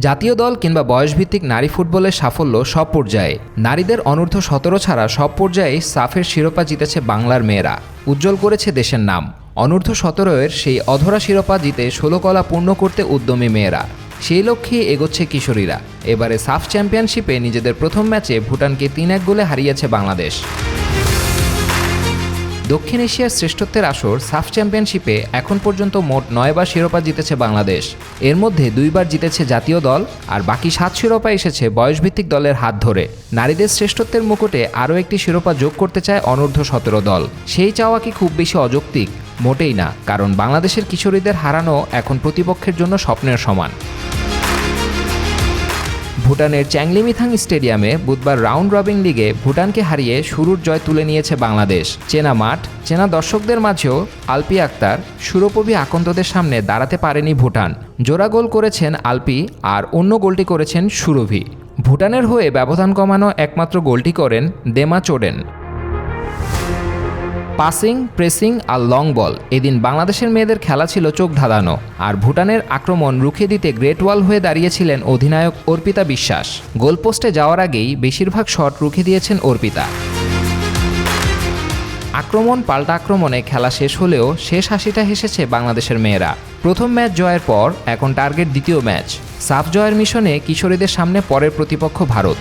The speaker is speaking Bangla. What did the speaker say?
জাতীয় দল কিংবা বয়সভিত্তিক নারী ফুটবলের সাফল্য সব পর্যায়ে। নারীদের অনূর্ধ্ব সতেরো ছাড়া সব পর্যায়ে সাফের শিরোপা জিতেছে বাংলার মেয়েরা। উজ্জ্বল করেছে দেশের নাম। অনূর্ধ্ব সতেরোয়ের সেই অধরা শিরোপা জিতে ষোলো কলা পূর্ণ করতে উদ্যমী মেয়েরা। সেই লক্ষ্যে এগোচ্ছে কিশোরীরা। এবারে সাফ চ্যাম্পিয়নশিপে নিজেদের প্রথম ম্যাচে ভুটানকে তিন এক গোলে হারিয়েছে বাংলাদেশ। দক্ষিণ এশিয়ার শ্রেষ্ঠত্বের আসর সাফ চ্যাম্পিয়নশিপে এখন পর্যন্ত মোট নয়বার শিরোপা জিতেছে বাংলাদেশ। এর মধ্যে দুইবার জিতেছে জাতীয় দল আর বাকি সাত শিরোপা এসেছে বয়সভিত্তিক দলের হাত ধরে। নারীদের শ্রেষ্ঠত্বের মুকুটে আরও একটি শিরোপা যোগ করতে চায় অনূর্ধ্ব সতেরো দল। সেই চাওয়া কি খুব বেশি অযৌক্তিক? মোটেই না, কারণ বাংলাদেশের কিশোরীদের হারানো এখন প্রতিপক্ষের জন্য স্বপ্নের সমান। ভুটানের চ্যাংলিমিথাং স্টেডিয়ামে বুধবার রাউন্ড রবিং লিগে ভুটানকে হারিয়ে শুরুর জয় তুলে নিয়েছে বাংলাদেশ। চেনা মাঠ, চেনা দর্শকদের মাঝেও আলপি আক্তার, সুরপবি আকন্তদের সামনে দাঁড়াতে পারেনি ভুটান। জোড়া গোল করেছেন আলপি আর অন্য গোলটি করেছেন সুরভি। ভুটানের হয়ে ব্যবধান কমানো একমাত্র গোলটি করেন দেমা চোডেন। পাসিং, প্রেসিং আর লং বল। এদিন বাংলাদেশের মেয়েদের খেলা ছিল চোখ ধাঁধানো, আর ভুটানের আক্রমণ রুখে দিতে গ্রেট ওয়াল হয়ে দাঁড়িয়েছিলেন অধিনায়ক অর্পিতা বিশ্বাস। গোলপোস্টে যাওয়ার আগেই বেশিরভাগ শট রুখে দিয়েছেন অর্পিতা। আক্রমণ পাল্টা আক্রমণে খেলা শেষ হলেও শেষ হাসিটা হেসেছে বাংলাদেশের মেয়েরা। প্রথম ম্যাচ জয়ের পর, এখন টার্গেট দ্বিতীয় ম্যাচ। সাফ জয়ের মিশনে কিশোরীদের সামনে পরের প্রতিপক্ষ ভারত।